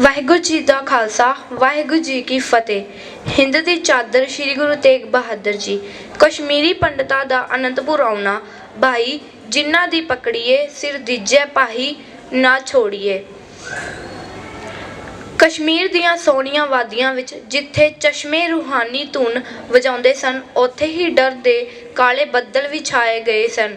ਵਾਹਿਗੁਰੂ ਜੀ ਦਾ ਖਾਲਸਾ, ਵਾਹਿਗੁਰੂ ਜੀ ਕੀ ਫਤਿਹ। ਹਿੰਦ ਦੀ ਚਾਦਰ ਸ੍ਰੀ ਗੁਰੂ ਤੇਗ ਬਹਾਦਰ ਜੀ, ਕਸ਼ਮੀਰੀ ਪੰਡਤਾਂ ਦਾ ਅਨੰਦਪੁਰ ਆਉਣਾ। ਭਾਈ, ਜਿਨ੍ਹਾਂ ਦੀ ਪਕੜੀਏ, ਸਿਰ ਦੀਜੈ ਪਾਹੀ ਨਾ ਛੋੜੀਏ। ਕਸ਼ਮੀਰ ਦੀਆਂ ਸੋਹਣੀਆਂ ਵਾਦੀਆਂ ਵਿੱਚ ਜਿੱਥੇ ਚਸ਼ਮੇ ਰੂਹਾਨੀ ਧੁਨ ਵਜਾਉਂਦੇ ਸਨ, ਉੱਥੇ ਹੀ ਡਰ ਦੇ ਕਾਲੇ ਬੱਦਲ ਵਿਛਾਏ ਗਏ ਸਨ।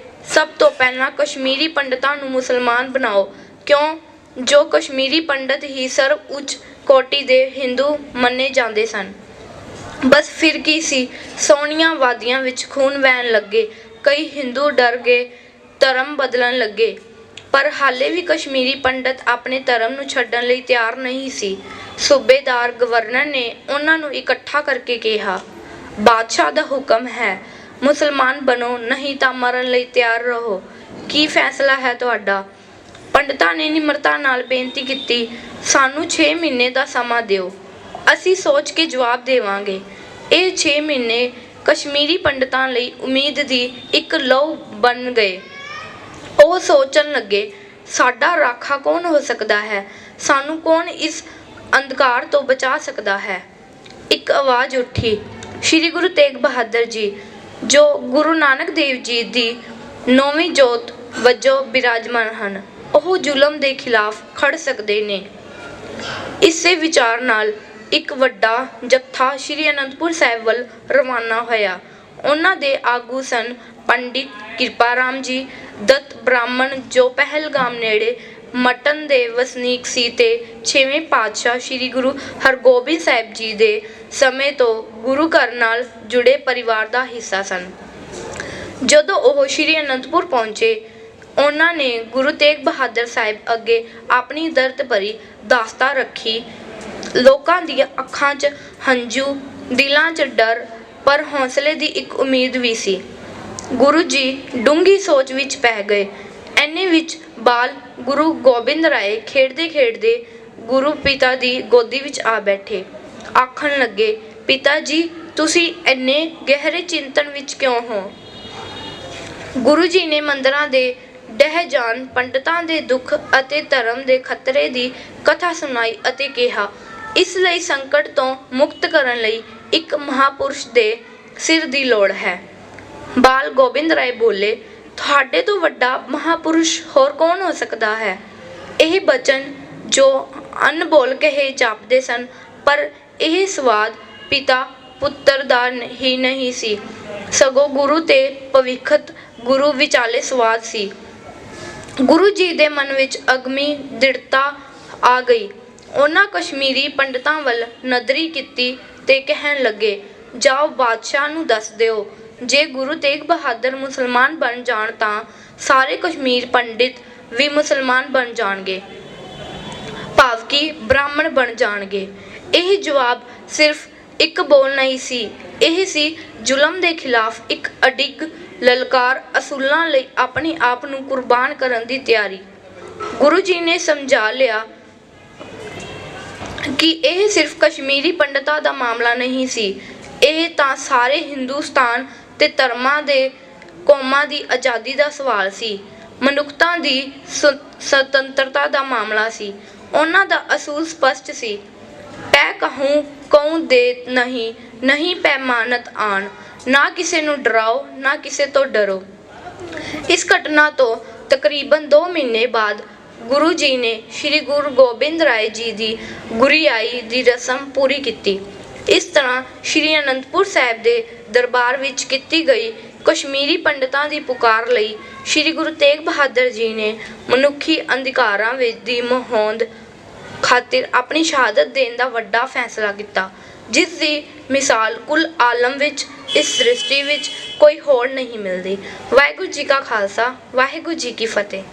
ਸਭ ਤੋਂ ਪਹਿਲਾਂ ਕਸ਼ਮੀਰੀ ਪੰਡਤਾਂ ਨੂੰ ਮੁਸਲਮਾਨ ਬਣਾਓ। ਕਿਉਂ? ਜੋ ਕਸ਼ਮੀਰੀ ਪੰਡਤ ਹੀ ਸਰਵ ਉੱਚ ਕੋਟੀ ਦੇ ਹਿੰਦੂ ਮੰਨੇ ਜਾਂਦੇ ਸਨ। ਬਸ ਫਿਰ ਕੀ ਸੀ? ਸੋਹਣੀਆਂ ਵਾਦੀਆਂ ਵਿੱਚ ਖੂਨ ਵਹਿਣ ਲੱਗੇ। ਕਈ ਹਿੰਦੂ ਡਰ ਗਏ, ਧਰਮ ਬਦਲਣ ਲੱਗੇ। ਪਰ ਹਾਲੇ ਵੀ ਕਸ਼ਮੀਰੀ ਪੰਡਤ ਆਪਣੇ ਧਰਮ ਨੂੰ ਛੱਡਣ ਲਈ ਤਿਆਰ ਨਹੀਂ ਸੀ। ਸੂਬੇਦਾਰ ਗਵਰਨਰ ਨੇ ਉਹਨਾਂ ਨੂੰ ਇਕੱਠਾ ਕਰਕੇ ਕਿਹਾ, ਬਾਦਸ਼ਾਹ ਦਾ ਹੁਕਮ ਹੈ। ਮੁਸਲਮਾਨ ਬਣੋ, ਨਹੀਂ ਤਾਂ ਮਰਨ ਲਈ ਤਿਆਰ ਰਹੋ। ਕੀ ਫੈਸਲਾ ਹੈ ਤੁਹਾਡਾ? ਪੰਡਤਾਂ ਨੇ ਨਿਮਰਤਾ ਨਾਲ ਬੇਨਤੀ ਕੀਤੀ, ਸਾਨੂੰ 6 ਮਹੀਨੇ ਦਾ ਸਮਾਂ ਦਿਓ। ਅਸੀਂ ਸੋਚ ਕੇ ਜਵਾਬ ਦੇਵਾਂਗੇ। ਇਹ 6 ਮਹੀਨੇ ਕਸ਼ਮੀਰੀ ਪੰਡਤਾਂ ਲਈ ਉਮੀਦ ਦੀ ਇੱਕ ਲੋ ਬਣ ਗਏ। ਉਹ ਸੋਚਣ ਲੱਗੇ, ਸਾਡਾ ਰਾਖਾ ਕੌਣ ਹੋ ਸਕਦਾ ਹੈ? ਸਾਨੂੰ ਕੌਣ ਇਸ ਅੰਧਕਾਰ ਤੋਂ ਬਚਾ ਸਕਦਾ ਹੈ? ਇੱਕ ਆਵਾਜ਼ ਉੱਠੀ, ਸ੍ਰੀ ਗੁਰੂ ਤੇਗ ਬਹਾਦਰ ਜੀ ਜੋ ਗੁਰੂ ਨਾਨਕ ਦੇਵ ਜੀ ਦੀ ਨੌਵੀਂ ਜੋਤ ਵਜੋਂ ਬਿਰਾਜਮਾਨ ਹਨ, ਉਹ ਜ਼ੁਲਮ ਦੇ ਖਿਲਾਫ ਖੜ ਸਕਦੇ ਨੇ। ਇਸੇ ਵਿਚਾਰ ਨਾਲ ਇੱਕ ਵੱਡਾ ਜਥਾ ਸ੍ਰੀ ਅਨੰਦਪੁਰ ਸਾਹਿਬ ਵੱਲ ਰਵਾਨਾ ਹੋਇਆ। ਉਹਨਾਂ ਦੇ ਆਗੂ ਸਨ ਪੰਡਿਤ ਕਿਰਪਾ ਰਾਮ ਜੀ, ਦਤ ਬ੍ਰਾਹਮਣ ਜੋ ਪਹਿਲਗਾਮ ਨੇੜੇ ਮਟਨ ਦੇ ਵਸਨੀਕ ਸੀ ਤੇ ਛੇਵੇਂ ਪਾਤਸ਼ਾਹ ਸ੍ਰੀ ਗੁਰੂ ਹਰਗੋਬਿੰਦ ਸਾਹਿਬ ਜੀ ਦੇ ਸਮੇਂ ਤੋਂ ਗੁਰੂ ਘਰ ਨਾਲ ਜੁੜੇ ਪਰਿਵਾਰ ਦਾ ਹਿੱਸਾ ਸਨ। ਜਦੋਂ ਉਹ ਸ੍ਰੀ ਅਨੰਦਪੁਰ ਪਹੁੰਚੇ, ਉਹਨਾਂ ਨੇ ਗੁਰੂ ਤੇਗ ਬਹਾਦਰ ਸਾਹਿਬ ਅੱਗੇ ਆਪਣੀ ਦਰਦ ਭਰੀ ਦਾਸਤਾ ਰੱਖੀ। ਲੋਕਾਂ ਦੀਆਂ ਅੱਖਾਂ 'ਚ ਹੰਝੂ, ਦਿਲਾਂ 'ਚ ਡਰ, ਪਰ ਹੌਸਲੇ ਦੀ ਇੱਕ ਉਮੀਦ ਵੀ ਸੀ। ਗੁਰੂ ਜੀ ਡੂੰਗੀ ਸੋਚ ਵਿੱਚ ਪੈ ਗਏ। ਐਨੇ ਵਿੱਚ ਬਾਲ ਗੁਰੂ ਗੋਬਿੰਦ ਰਾਏ ਖੇਡਦੇ ਖੇਡਦੇ ਗੁਰੂ ਪਿਤਾ ਦੀ ਗੋਦੀ ਵਿੱਚ ਆ ਬੈਠੇ। ਆਖਣ ਲੱਗੇ, ਪਿਤਾ ਜੀ, ਤੁਸੀਂ ਐਨੇ ਗਹਿਰੇ ਚਿੰਤਨ ਵਿੱਚ ਕਿਉਂ ਹੋ? ਗੁਰੂ ਜੀ ਨੇ ਮੰਦਰਾਂ ਦੇ ਡਹਿ ਜਾਣ, ਪੰਡਤਾਂ ਦੇ ਦੁੱਖ ਅਤੇ ਧਰਮ ਦੇ ਖਤਰੇ ਦੀ ਕਥਾ ਸੁਣਾਈ ਅਤੇ ਕਿਹਾ, ਇਸ ਲਈ ਸੰਕਟ ਤੋਂ ਮੁਕਤ ਕਰਨ ਲਈ ਇੱਕ ਮਹਾਪੁਰਸ਼ ਦੇ ਸਿਰ ਦੀ ਲੋੜ ਹੈ। ਬਾਲ ਗੋਬਿੰਦ ਰਾਏ ਬੋਲੇ ਤੁਹਾਡੇ ਤੋਂ ਵੱਡਾ ਮਹਾਪੁਰਸ਼ ਹੋਰ ਕੌਣ ਹੋ ਸਕਦਾ ਹੈ? ਇਹ ਬਚਨ ਜੋ ਅਨਬੋਲ ਕਹੇ ਜਾਪਦੇ ਸਨ, ਪਰ ਇਹ ਸਵਾਦ ਪਿਤਾ ਪੁੱਤਰ ਦਾ ਹੀ ਨਹੀਂ ਸੀ। ਸਗੋਂ ਗੁਰੂ ਤੇ ਭਵਿੱਖਤ ਗੁਰੂ ਵਿਚਾਲੇ ਸਵਾਦ ਸੀ। ਗੁਰੂ ਜੀ ਦੇ ਮਨ ਵਿੱਚ ਅਗਮੀ ਦ੍ਰਿੜਤਾ ਆ ਗਈ। ਉਹਨਾਂ ਕਸ਼ਮੀਰੀ ਪੰਡਤਾਂ ਵੱਲ ਨਜ਼ਰੀ ਕੀਤੀ ਤੇ ਕਹਿਣ ਲੱਗੇ, ਜਾਓ ਬਾਦਸ਼ਾਹ ਨੂੰ ਦੱਸ ਦਿਓ ਜੇ ਗੁਰੂ ਤੇਗ ਬਹਾਦਰ ਮੁਸਲਮਾਨ ਬਣ ਜਾਣ ਤਾਂ ਸਾਰੇ ਕਸ਼ਮੀਰ ਪੰਡਿਤ ਵੀ ਮੁਸਲਮਾਨ ਬਣ ਜਾਣਗੇ। ਭਾਵ ਕਿ ਬ੍ਰਾਹਮਣ ਬਣ ਜਾਣਗੇ। ਇਹ ਜਵਾਬ ਸਿਰਫ ਇੱਕ ਬੋਲ ਨਹੀਂ ਸੀ। ਇਹ ਸੀ ਜ਼ੁਲਮ ਦੇ ਖਿਲਾਫ ਇੱਕ ਅਡਿੱਗ ਲਲਕਾਰ ਅਸੂਲਾਂ ਲਈ ਆਪਣੇ ਆਪ ਨੂੰ ਕੁਰਬਾਨ ਕਰਨ ਦੀ ਤਿਆਰੀ। ਗੁਰੂ ਜੀ ਨੇ ਸਮਝਾ ਲਿਆ ਕਿ ਇਹ ਸਿਰਫ ਕਸ਼ਮੀਰੀ ਪੰਡਤਾਂ ਦਾ ਮਾਮਲਾ ਨਹੀਂ ਸੀ। ਇਹ ਤਾਂ ਸਾਰੇ ਹਿੰਦੁਸਤਾਨ ਤੇ ਧਰਮਾਂ ਦੇ ਕੌਮਾਂ ਦੀ ਆਜ਼ਾਦੀ ਦਾ ਸਵਾਲ ਸੀ। ਮਨੁੱਖਤਾ ਦੀ ਸੁਤੰਤਰਤਾ ਦਾ ਮਾਮਲਾ ਸੀ। ਉਹਨਾਂ ਦਾ ਅਸੂਲ ਸਪਸ਼ਟ ਸੀ। ਪੈ ਕਹੂੰ ਕਉ ਦੇ ਨਹੀਂ ਨਹੀਂ ਪੈਮਾਨਤ ਆਣ। ਨਾ ਕਿਸੇ ਨੂੰ ਡਰਾਓ, ਨਾ ਕਿਸੇ ਤੋਂ ਡਰੋ। ਇਸ ਘਟਨਾ ਤੋਂ ਤਕਰੀਬਨ 2 ਮਹੀਨੇ ਬਾਅਦ ਗੁਰੂ ਜੀ ਨੇ ਸ੍ਰੀ ਗੁਰੂ ਗੋਬਿੰਦ ਰਾਏ ਜੀ ਦੀ ਗੁਰਿਆਈ ਦੀ ਰਸਮ ਪੂਰੀ ਕੀਤੀ। ਇਸ ਤਰ੍ਹਾਂ ਸ੍ਰੀ ਅਨੰਦਪੁਰ ਸਾਹਿਬ ਦੇ ਦਰਬਾਰ ਵਿੱਚ ਕੀਤੀ ਗਈ ਕਸ਼ਮੀਰੀ ਪੰਡਤਾਂ ਦੀ ਪੁਕਾਰ ਲਈ ਸ੍ਰੀ ਗੁਰੂ ਤੇਗ ਬਹਾਦਰ ਜੀ ਨੇ ਮਨੁੱਖੀ ਅਧਿਕਾਰਾਂ ਵਿੱਚ ਦੀ ਮਹੋਂਦ ਖਾਤਰ ਆਪਣੀ ਸ਼ਹਾਦਤ ਦੇਣ ਦਾ ਵੱਡਾ ਫੈਸਲਾ ਕੀਤਾ, ਜਿਸ ਦੀ ਮਿਸਾਲ ਕੁੱਲ ਆਲਮ ਵਿੱਚ, ਇਸ ਸ੍ਰਿਸ਼ਟੀ ਵਿੱਚ ਕੋਈ ਹੋਰ ਨਹੀਂ ਮਿਲਦੀ। ਵਾਹਿਗੁਰੂ ਜੀ ਕਾ ਖਾਲਸਾ, ਵਾਹਿਗੁਰੂ ਜੀ ਕੀ ਫਤਿਹ।